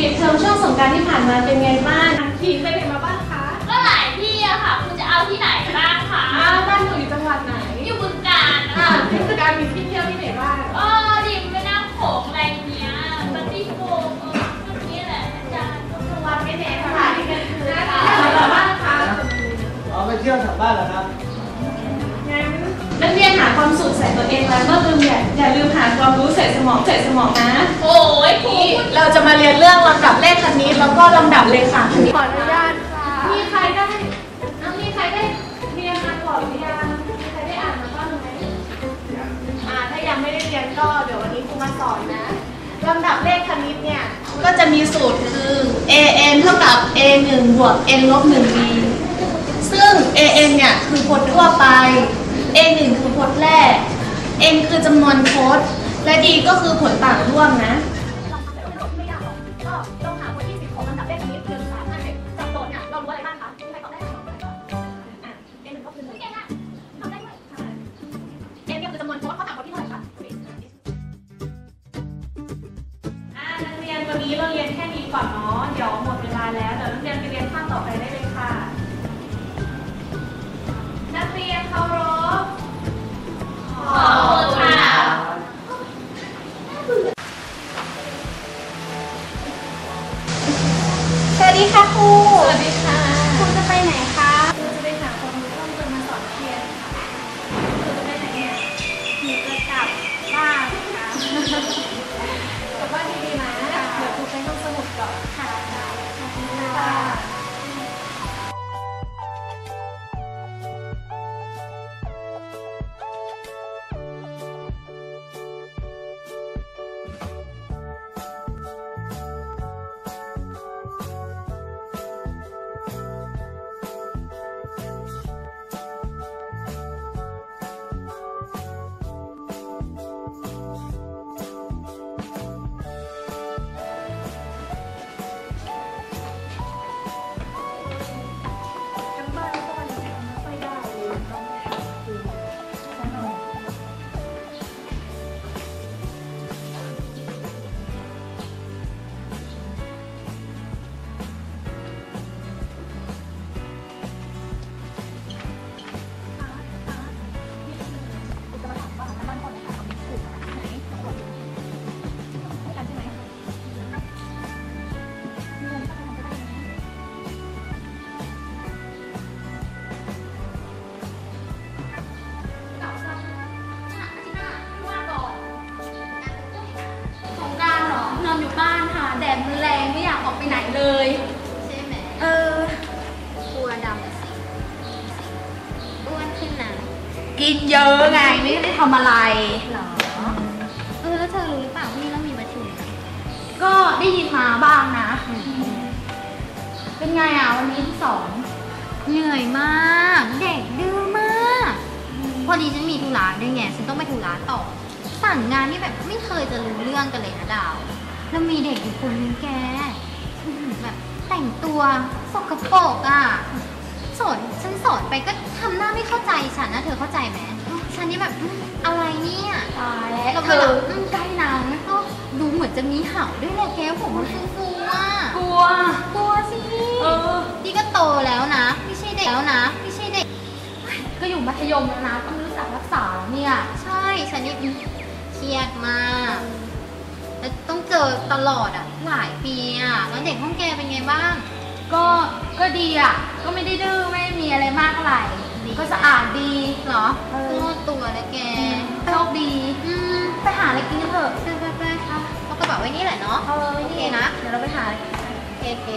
ปิดเทอมช่วงสงกรารที่ผ่านมาเป็นไงบ้างทีไปไหนมาบ้างคะก็หลายที่อะค่ะ คุณจะเอาที่ไหนบ้างคะอ้าวบ้านหนูอยู่จังหวัดไหนอยู่บึงกาฬอ่าค่ะที่สการมีที่เที่ยวที่ไหนบ้างเออดิมไปนั่งโขงอะไรเนี้ยปฏิโกงเออชุดนี้แหละอาจารย์ก็สวัสดีสถานที่กันคืนค่ะอะไรบ้างคะเอาไปเที่ยวแถวบ้านเหรอครับงั้น นักเรียนหาความสุขใส่ตัวเองแล้วก็ลืมอย่าอย่าลืมหาความรู้ใส่สมองใส่สมองนะโอ้ยครูนี่เราจะมาเรียนเรื่องลำดับเลขคณิตแล้วก็ลำดับเลขาคณิตขออนุญาตค่ะมีใครได้อะมีใครได้เรียนมาก่อนหรือยังมีใครได้อ่านมาบ้างไหมอ่าถ้ายังไม่ได้เรียนก็เดี๋ยววันนี้ครูมาสอนนะลำดับเลขคณิตเนี่ยก็จะมีสูตรคือ an เท่ากับ a 1บวก n ลบ1 b ซึ่ง an เนี่ยคือพจน์ทั่วไป a 1คือพจน์แรก n คือจำนวนพจน์ และ d ก็คือผลต่างร่วมนะก็ลองหาคนที่สิบของลำดับเลขคณิตหนึ่งสามห้าเจ็ดจากโจทย์เนี่ยเรารู้อะไรบ้างคะมีใครตอบได้ไหมอะเอ็นหนึ่งก็คือหนึ่งเอ็นเนี่ยคือจำนวนเพราะเขาถามคนที่เท่าไหร่คะนักเรียนวันนี้เราเรียนแค่นี้ก่อนเนาะ เดี๋ยวหมดเวลาแล้ว เดี๋ยวนักเรียนไป ค เยอะไงไม่ได้ทำอะไร หรอ เออ แล้วเธอรู้หรือเปล่าว่านี่เรามีประชุมนะก็ได้ยินมาบ้างนะ เป็นไงอะวันนี้ที่สองเหนื่อยมาก เด็กดื้อมาก พอดีฉันมีธุระด้วยไง ฉันต้องไปธุระต่อ สั่งงานนี่แบบไม่เคยจะรู้เรื่องกันเลยนะดาว แล้วมีเด็กอยู่คนนึงแกอื้อหือแบบแต่งตัวสกปรกอะ สอนฉันสอนไปก็ทำหน้าไม่เข้าใจฉันนะเธอเข้าใจไหมฉันนี่แบบอืมอะไรเนี่ยตายแล้วเราเธเวลาออืมใกล้นางมันก็ดูเหมือนจะมีเห่าด้วยแหละแกผมมันฟูๆอะกลัว กลัวสิเออ นี่ก็โตแล้วนะไม่ใช่เด็กแล้วนะไม่ใช่เด็ก ก็อยู่มัธยมแล้วนะต้องรู้จักรักษาเนี่ย ใช่ฉันนี่เครียดมากแล้วต้องเจอตลอดอะ หลายปีอะ แล้วเด็กห้องแกเป็นไงบ้าง กก็ก็ดีอะ ก็ไม่ได้ดื้อไม่มีอะไรมากเท่าไหร่ก็สะอาดดีเหรอเนวดตัวแล้วแกโชคดีอืมไปหาอะไรกินกันเถอะไปไปไปค่ะเอากระเป๋าไว้นี่แหละเนาะโอเคนะ เดี๋ยวเราไปหาโอเค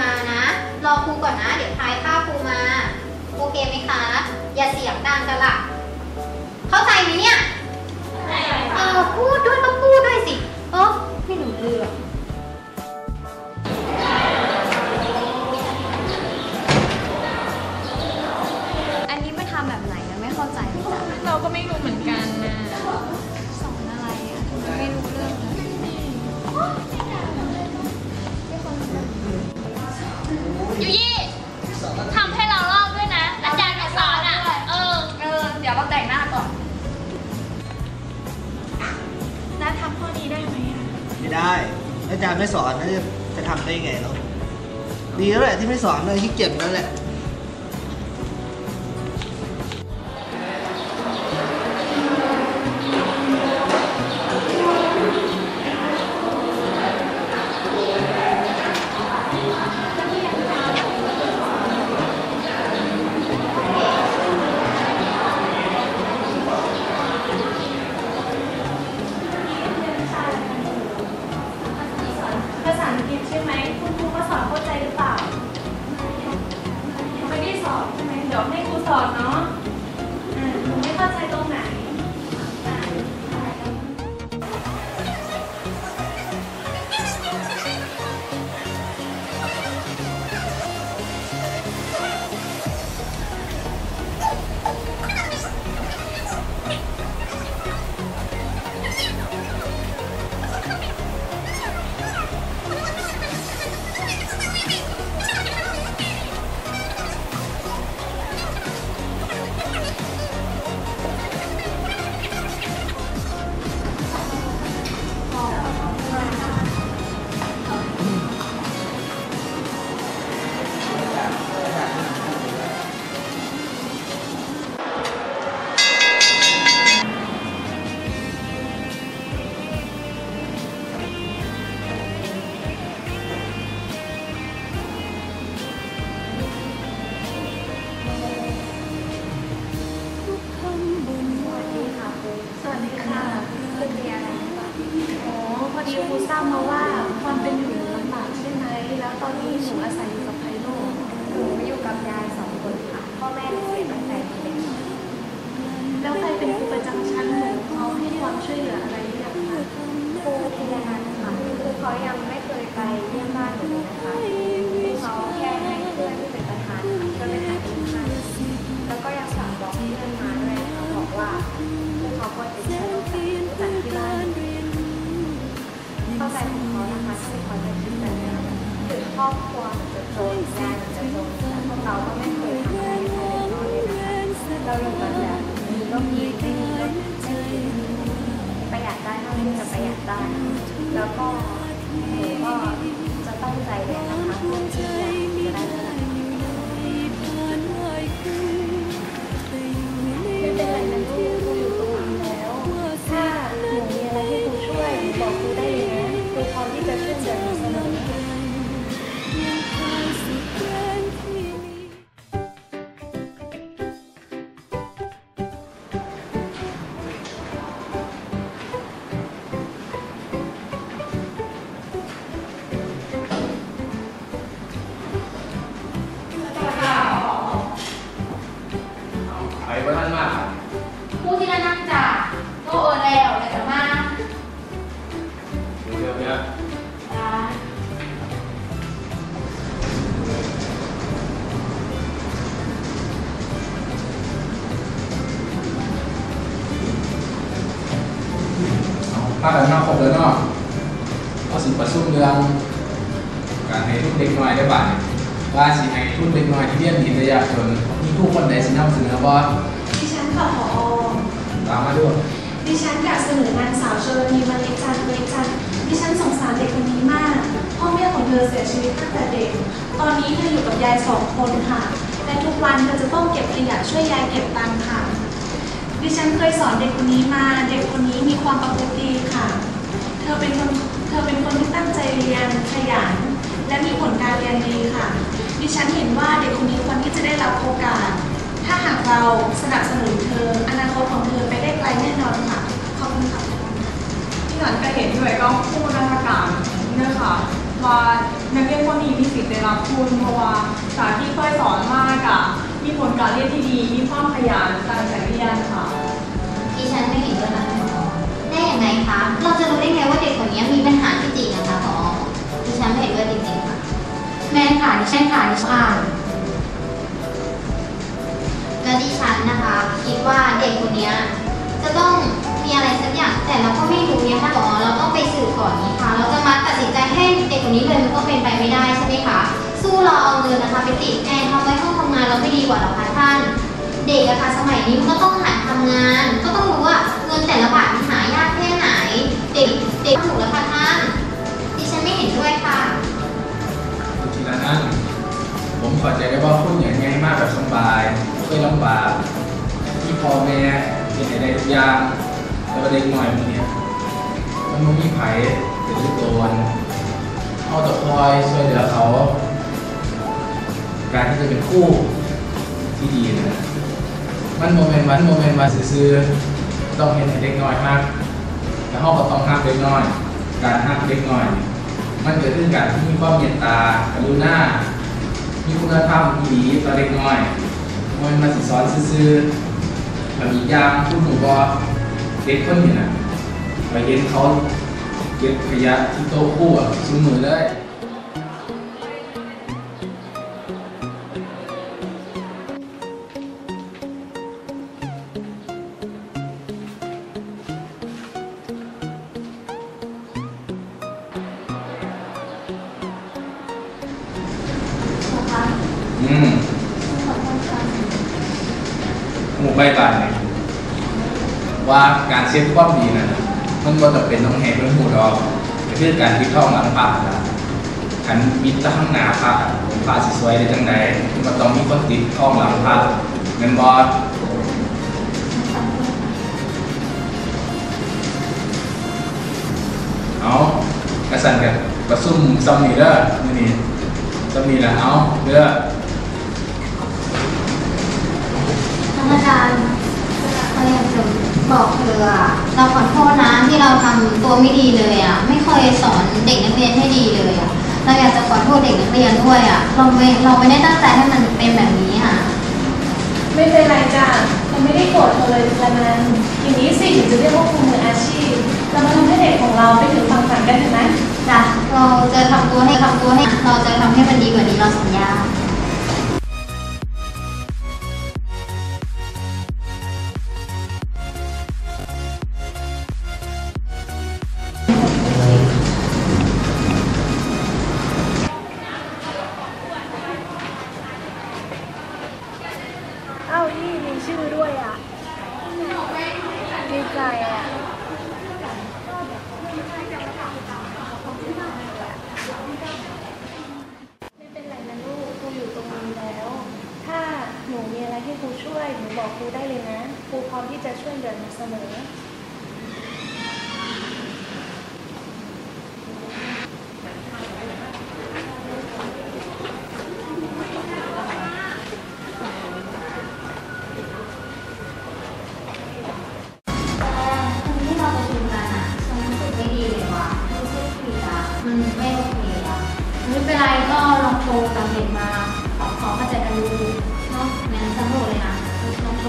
มานะ รอครูก่อนนะ เดี๋ยวทายภาพครูมา โอเคไหมคะ อย่าเสียงดังกันล่ะเข้าใจไหมเนี่ยเออพูดด้วยก็พูดด้วยสิ เออไม่รู้เรื่อง ได้อาจารย์ไม่สอนน่าจะจะทำได้ไงเนาะดีแล้วแหละที่ไม่สอนเลยที่เก็บนั่นแหละ นะคะคือเขาแค่ให้เพื่อนที่เป็นประธานค่ะก็ไปหาที่บ้านแล้วก็ยังฝากบอกเพื่อนมาด้วยนะคะบอกว่าคือเขาก็ติดเชื้อโรคจากที่บ้านเข้าใจของเขานะคะที่เขาจะคิดแบบนี้ถึงครอบครัวจะจนยายจะจนแต่พวกเราก็ไม่เคยทำอะไรให้ใครเดือดร้อนเลยนะคะเราอยู่กันแบบมีก็มีไม่มีก็ไม่มีประหยัดได้เท่าที่จะประหยัดได้ แล้วก็หนูก็ ตั้งใจเรียนะคะเพื่อที่จะได้เงินไม่เป็นไรนะลูกครูอยู่ตรงนี้แล้ว ถ้าหนูมีอะไรให้ครูช่วยบอกครูได้ ถ้ากันมาครบแล้วเนาะเอาสิประชุมเรื่องการให้ทุกเด็กน้อยได้บ้างว่าสิให้ทุกเด็กน้อยที่เรียนดีระยะจนมีผู้คนใดสินำเสนอบ่ดิฉันค่ะผอตามมาด้วยดิฉันอยากเสนอนางสาวชลนีมาเลจันทร์เลจันดิฉันสงสารเด็กคนนี้มาก พ่อแม่ของเธอเสียชีวิตตั้งแต่เด็ก ตอนนี้เธออยู่กับยายสองคนค่ะ และทุกวันเธอจะต้องเก็บขยะช่วยยายเก็บตังค์ค่ะ ดิฉันเคยสอนเด็กคนนี้มา เด็กคนนี้มีความประพฤติดีค่ะ เธอเป็นคนเธอเป็นคนที่ตั้งใจเรียนขยันและมีผลการเรียนดีค่ะ ดิฉันเห็นว่าเด็กคนนี้ควรที่จะได้รับโอกาส ถ้าหากเราสนับสนุนเธอ อนาคตของเธอไปได้ไกลแน่นอนค่ะ ขอบคุณค่ะที่หลังก็เห็นด้วยก็ผู้ราชการเนี่ยค่ะว่านักเรียนคนนี้มีสิทธิ์ได้รับทุนเพราะว่าจากที่เคยสอนมากอะ ผลการเรียนที่ดี มีความขยันตั้งใจเรียนค่ะดิฉันไม่เห็นด้วยนะพอได้ย่างไรคะ เราจะรู้ได้ไงว่าเด็กคนนี้มีปัญหาที่จริงนะคะพอดิฉันไม่เห็นด้วยจริงๆค่ะ แม่ค่ะดิฉันค่ะดิฉันอ่านและดิฉันนะคะ คิดว่าเด็กคนนี้จะต้องมีอะไรสักอย่าง แต่เราก็ไม่รู้เนี่ยค่ะพอเราต้องไปสืบก่อนนี้ค่ะ เราจะมาตัดสินใจให้เด็กคนนี้เลยมันก็เป็นไปไม่ได้ใช่ไหมคะ สู้เราเอาเงินนะคะ ไปติดแอร์ทำไว้ห้องานเราไม่ดีกว่าหรอคะท่าน เด็กอะค่ะสมัยนี้มันก็ต้องหัดทำงาน ก็ต้องรู้ว่าเงินแต่ละบาทมันหายากแค่ไหน เด็กเด็กถูกแล้วค่ะท่านดิฉันไม่เห็นด้วยค่ะทีละนั้นผมข้าใจได้ว่าคุณอย่างง่ายมากแบบสบายเคยลำบากที่พ่อแม่เป็นให้ได้ทุกอย่างแต่ว่าเด็กน้อยมันเนี่ยมันไม่มีไผเป็นลูกโดนเอาแต่คอยช่วยเหลือเขา การที่จะเป็นคู่ที่ดีนะมันโมเมนต์วันโมเมนต์วันซื่อๆต้องเห็นเด็กน้อยฮักแล้วเขาก็ต้องฮักเด็กน้อย การฮักเด็กน้อย มันเกิดขึ้นการที่มีความเมตตากรุณามีคุณธรรมดีต่อเด็กน้อยมันมาสิสอนซื่อๆแบบอีกอย่างคุณหนูบอเด็กคนนี้นะไปเห็นเขาเก็บขยะที่โต๊ะคู่อะซุ้มมือเลย หมู่ใบบานเนี่ยว่าการเช็คความดีนะมันก็จะเป็นต้องให้เพื่อนหูดอกก็คือการที่เข้าหลังปากนะขันมิตรข้างหน้าพักพาสิสวยได้จังใดมันต้องมีคนติดข้องหลังพักเงินบอสเอากระสันกันประซุ่มซัมนี่เด้อมือนี้ซัมนี่แหละเอาเด้อ ท่านอา จารย์เราอยากจะบอกเธออะเราขอโทษนะที่เราทำตัวไม่ดีเลยอะไม่เคยสอนเด็กนักเรียนให้ดีเลยอะเราอยากจะขอโทษเด็กนักเรียนด้วยอะเราไม่เราไม่ได้ตั้งใจให้มันเป็นแบบนี้ค่ะไม่เป็นไรจ้ะเราไม่ได้โกรธเธอเลยละนั้นอย่างนี้สิถึงจะเรียกว่าครูมืออาชีพเรามาทำให้เด็กของเราไปถึงฝั่งฝันกันเถอะนะ จ้ะเราจะทำตัวให้ทำตัวให้เราจะทำให้มันดีกว่านี้เราสัญญา เคอะไม่เป็นไรก็ลองโทรกับเด็กมา ขอขอเข้าใจกันดูเนาะงั้นสำรวจเลยนะลองโทร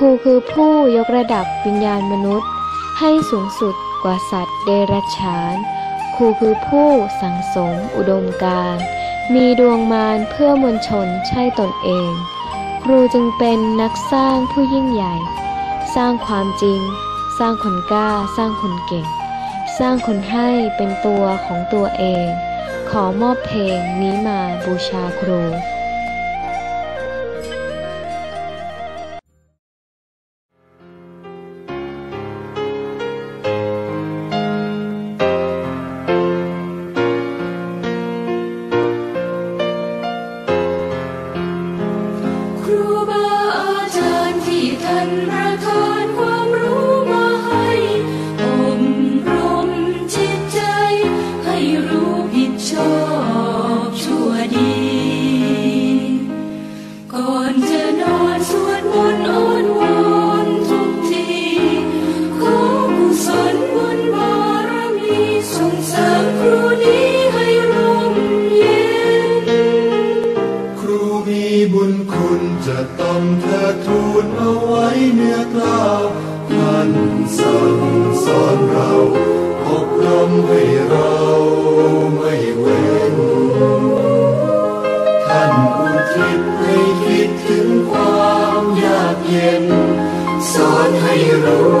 ครูคือผู้ยกระดับวิญญาณมนุษย์ ให้สูงสุดกว่าสัตว์เดรัจฉาน ครูคือผู้สังสมอุดมการมีดวงมารเพื่อมวลชนใช่ตนเอง ครูจึงเป็นนักสร้างผู้ยิ่งใหญ่ สร้างความจริง สร้างคนกล้า สร้างคนเก่ง สร้างคนให้เป็นตัวของตัวเอง ขอมอบเพลงนี้มาบูชาครู ญคุณจะต้องเทิดทูนเอาไว้เนื้อกล้าวท่านสั่งสอนเราอบรมให้เราไม่เว้น ท่านอุทิศให้คิดถึงความยากเย็น สอนให้รู้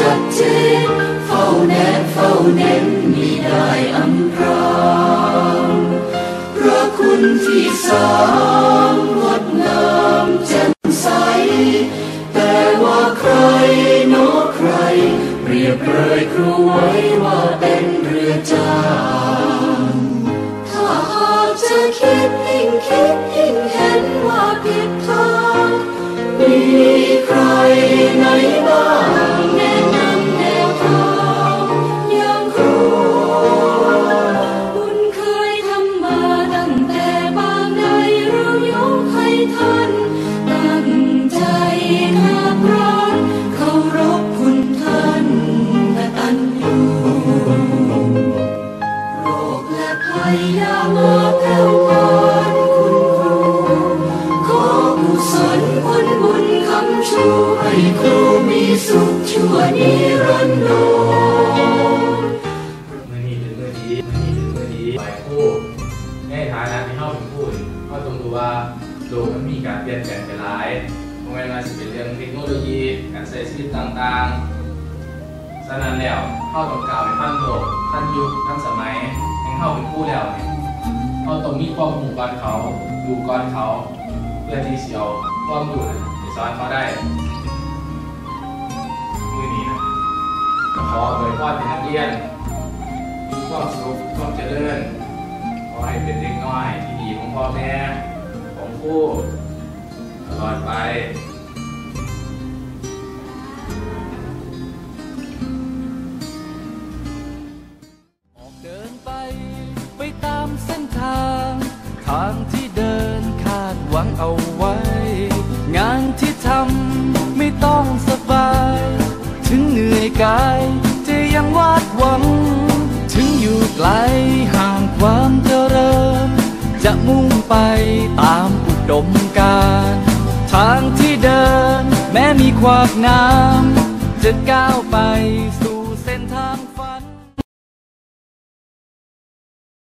จัดเจนเฝ้าแนบเฝ้าเน้นมิได้อำพรางพระคุณที่สาม ยบเคยครูไว้ว่าเป็น สุขชั่วนิรันดรมือนี้เป็นมื่อดีมือนี้เป็นมื่อดีฝ่ายผู้ในฐานะที่เข้าเป็นผู้เข้าต้องรู้ว่าโลกมันมีการเปลี่ยนแปลงไปหลายไม่ว่าจะเป็นเรื่องเทคโนโลยีการใช้ชีวิตต่างๆฉะนั้นแล้วเข้าต้องกล่าวให้ท่านโลกท่านยุคท่านสมัยให้เข้าเป็นผู้แล้วเนี่ยเขาต้องมีความรู้ก่อนเขาดูก่อนเขาเพื่อที่จะเอาความรู้นั้นไปสอนเขาได้ ขอโดยพ่อเป็นนักเรียนมีความสุขความเจริญ ขอให้เป็นเด็กน้อยที่ดีของพ่อแม่ของครูตลอดไป ดมการ ทางที่เดิน แม้มีขวากน้ำจะก้าวไป